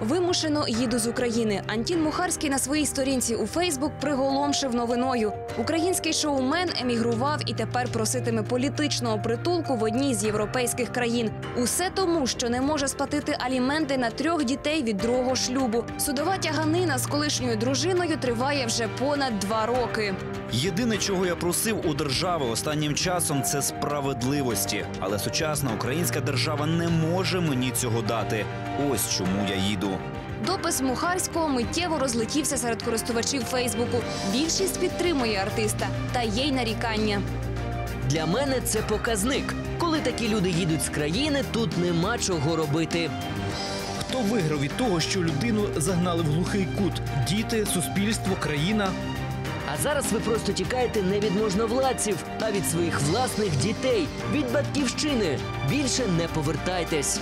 Вимушено їду з України. Антін Мухарський на своїй сторінці у Фейсбук приголомшив новиною. Український шоумен емігрував і тепер проситиме політичного притулку в одній з європейських країн. Усе тому, що не може сплатити аліменти на трьох дітей від другого шлюбу. Судова тяганина з колишньою дружиною триває вже понад два роки. Єдине, чого я просив у держави останнім часом, це справедливості. Але сучасна українська держава не може мені цього дати. Ось чому я їду. Допис Мухарського миттєво розлетівся серед користувачів Фейсбуку. Більшість підтримує артиста та є й нарікання. Для мене це показник. Коли такі люди їдуть з країни, тут нема чого робити. Хто виграв від того, що людину загнали в глухий кут? Діти, суспільство, країна. А зараз ви просто тікаєте не від можновладців, а від своїх власних дітей, від батьківщини. Більше не повертайтесь.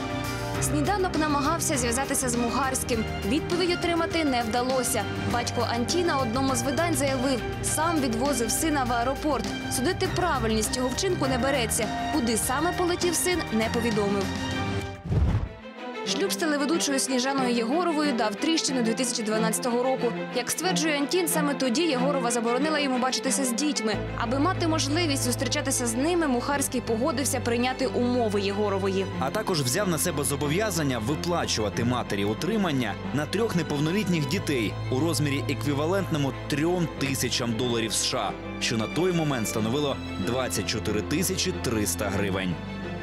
Сніданок намагався зв'язатися з Мухарським. Відповідь отримати не вдалося. Батько Антіна одному з видань заявив, сам відвозив сина в аеропорт. Судити правильність цього вчинку не береться. Куди саме полетів син, не повідомив. Шлюб з телеведучою Сніжаною Єгоровою дав тріщину 2012 року. Як стверджує Антін, саме тоді Єгорова заборонила йому бачитися з дітьми. Аби мати можливість зустрічатися з ними, Мухарський погодився прийняти умови Єгорової. А також взяв на себе зобов'язання виплачувати матері утримання на трьох неповнолітніх дітей у розмірі еквівалентному трьом тисячам доларів США, що на той момент становило 24 тисячі 300 гривень.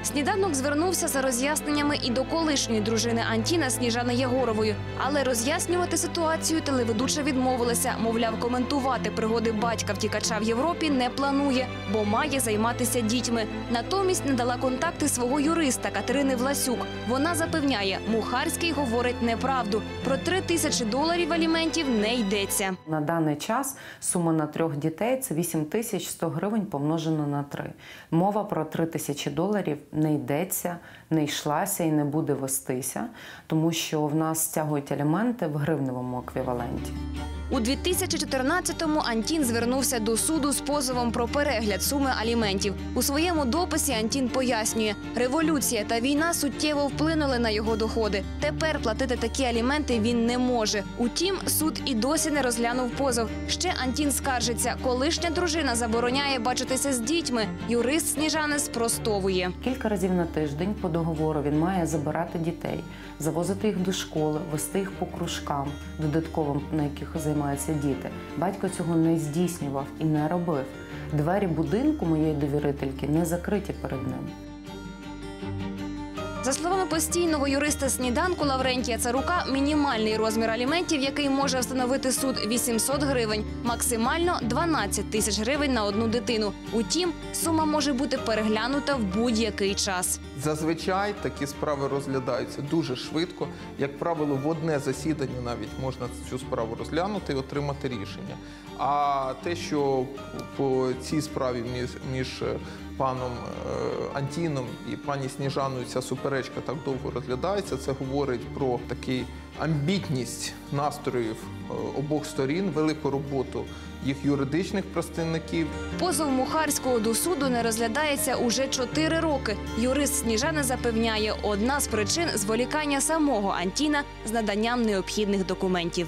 Сніданок звернувся за роз'ясненнями і до колишньої дружини Антіна Сніжани Єгоровою. Але роз'яснювати ситуацію телеведуча відмовилася. Мовляв, коментувати пригоди батька втікача в Європі не планує, бо має займатися дітьми. Натомість надала контакти свого юриста Катерини Власюк. Вона запевняє, Мухарський говорить неправду. Про три тисячі доларів аліментів не йдеться. На даний час сума на трьох дітей це 8100 гривень помножено на три. Мова про 3 тисячі доларів не йдеться, не йшлася і не буде вестися, тому що в нас стягують аліменти в гривневому еквіваленті. У 2014-му Антін звернувся до суду з позовом про перегляд суми аліментів. У своєму дописі Антін пояснює, революція та війна суттєво вплинули на його доходи. Тепер платити такі аліменти він не може. Утім, суд і досі не розглянув позов. Ще Антін скаржиться, колишня дружина забороняє бачитися з дітьми. Юрист Сніжани спростовує. Кілька разів на тиждень по договору він має забирати дітей, завозити їх до школи, вести їх по кружкам, додатковим на яких займаються діти. Батько цього не здійснював і не робив. Двері будинку моєї довірительки не закриті перед ним. За словами постійного юриста сніданку Лаврентія Царука, мінімальний розмір аліментів, який може встановити суд 800 гривень, максимально 12 тисяч гривень на одну дитину. Утім, сума може бути переглянута в будь-який час. Зазвичай такі справи розглядаються дуже швидко. Як правило, в одне засідання навіть можна цю справу розглянути і отримати рішення. А те, що по цій справі між, паном е, Антіном і пані Сніжаною ця суперечка так довго розглядається, це говорить про такий амбітність настроїв е, обох сторін, велику роботу їх юридичних представників. Позов Мухарського до суду не розглядається уже 4 роки. Юрист Сніжани запевняє, одна з причин зволікання самого Антіна з наданням необхідних документів.